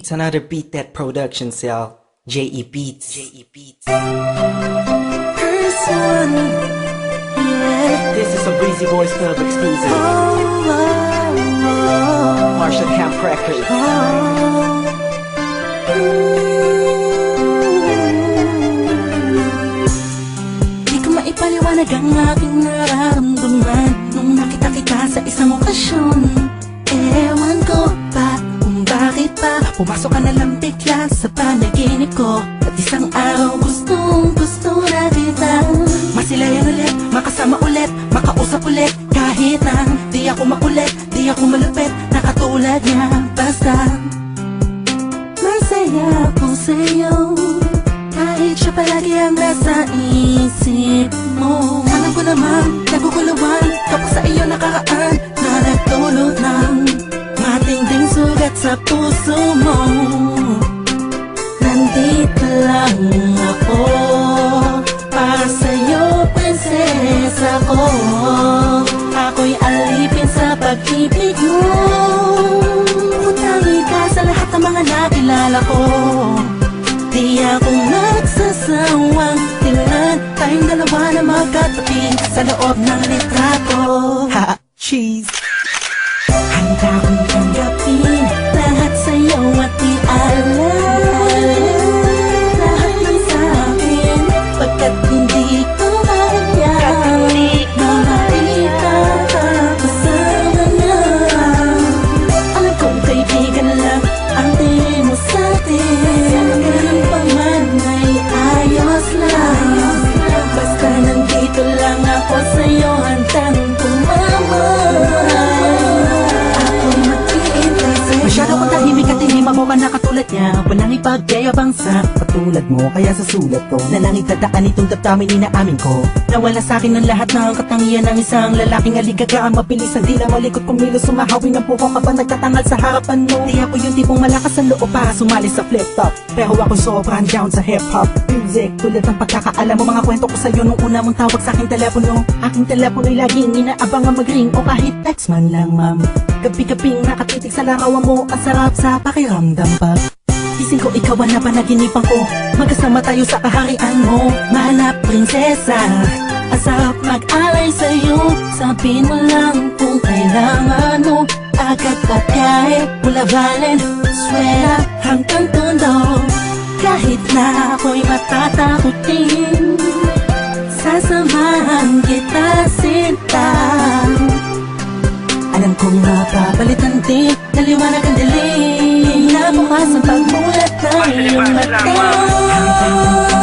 It's another beat that production cell. J.E. Beats. J.E. Beats. person. Yeah. This is a Breezy Boys Club exclusive. Oh, oh, oh, Marshall Camp Records. Di ko maipaliwanag ang aking nararamdaman Nung nakita kita sa isang okasyon Pumasok ka na lang bigla sa panaginip ko. At isang araw gustong gusto na kita. Masilayan ulit, makasama ulit, makausap ulit. Kahit na di ako makulit, di ako malupit Nakatulad niya, basta Masaya ako sa'yo. Kahit siya palagi ang nasa isip mo. Alam ko naman, naguguluhan. Kapag sa iyo nakaraan Na nagdulot ng sa puso mo Nandito lang ako. Para sa'yo, prinsesa ko. Ako'y alipin sa pag-ibig mo. Utangi ka sa lahat ng mga nakilala ko. Di ako nagsasawang tilan Tayong dalawa na magkatabi Sa loob ng litrato. Ha! Cheese! Mabuka na katulad niya? Walang ipagyayabang sa patulad mo Kaya sa sulat ko Na lang itadaan itong damdamin inaamin ko. Nawala sa akin ang lahat ng katangian ng isang lalaking aligaga. Mabilis ang dila malikot kumilos Sumahawin ang puko kapag nagtatangal sa harapan mo. Di ako yung tipong malakas ang loob para sumali sa flip-top. Pero ako sobrang down sa hip-hop Music, tulad ng pagkakaalam mo Mga kwento ko sa'yo nung una mong tawag sa aking telepono. Aking telepono'y laging inaabang ang mag-ring O kahit text man lang ma'am. Gabi-gabing nakatitig sa larawan mo Ang sarap sa pakiramdam pag Gising ko ikaw ang napanaginipan ko Magkasama tayo sa kaharian mo na prinsesa. Ang sarap mag-alay sa'yo. Sabihin mo lang kung kailangan mo. Agad pagkain Mula balen, swela hanggang tondo. Kahit na ako'y matatakutin Sasamahan kita sinta alam kong mapapalitan din Naliwanag ang dilim Nabukas ang pagmulat ng iyong mata Hanggang Sa'yo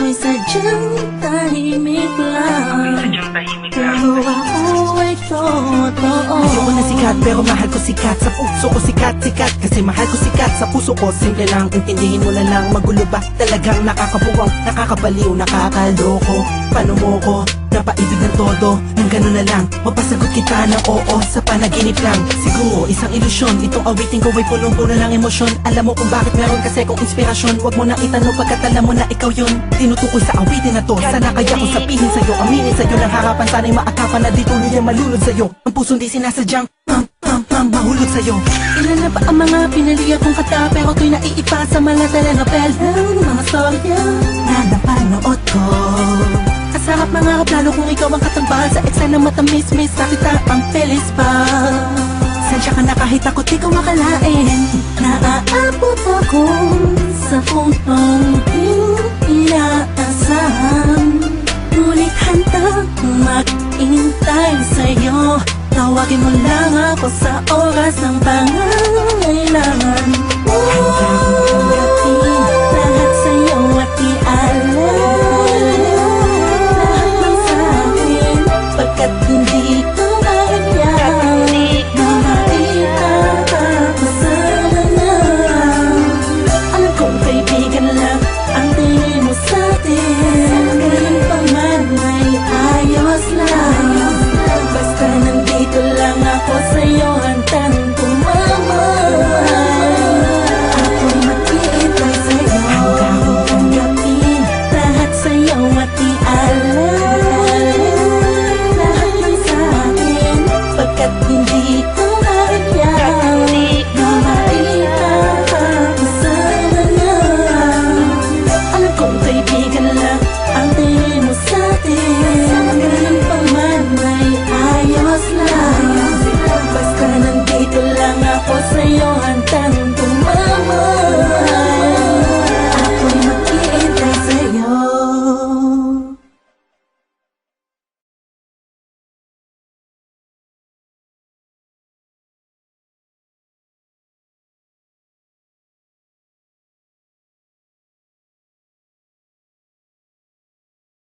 Ako'y sadyang tahimik lang. Pero ako ay totoo. Ayoko na sikat pero mahal ko sikat Sa puso ko sikat, sikat. Kasi mahal ko sikat sa puso ko. Simple lang, intindihin mo na lang. Magulo ba? Talagang nakakabuwang Nakakabaliw, nakakaloko. Paano mo ko? Napaibig ng todo Nang gano'n na lang. Mapasagot kita ng oo Sa panaginip lang. Siguro isang ilusyon. Itong awitin ko ay punong-puno ng emosyon. Alam mo kung bakit meron kasi kong inspirasyon. Huwag mo na itanong pagkat alam mo na ikaw yun. Tinutukoy sa awitin na to. Sana kaya ko sabihin sa'yo Aminin sa'yo ng harapan Sana'y maakapan na dito niya malulod sa'yo. Ang puso di sinasadyang Pam, pam, pam, mahulog sa'yo. Ilan na ba ang mga pinaliya kong kata Pero to'y naiipa sa mga telenovela Mga storya na napanood ko ang katambal Sa eksena matamis-mis nakita ang pelis pa. Sensya ka na kahit ako di ko makalain. Naaabot ako sa puntong inaasahan. Ngunit handang mag-intay sa'yo. Tawagin mo lang ako sa oras ng pangangailangan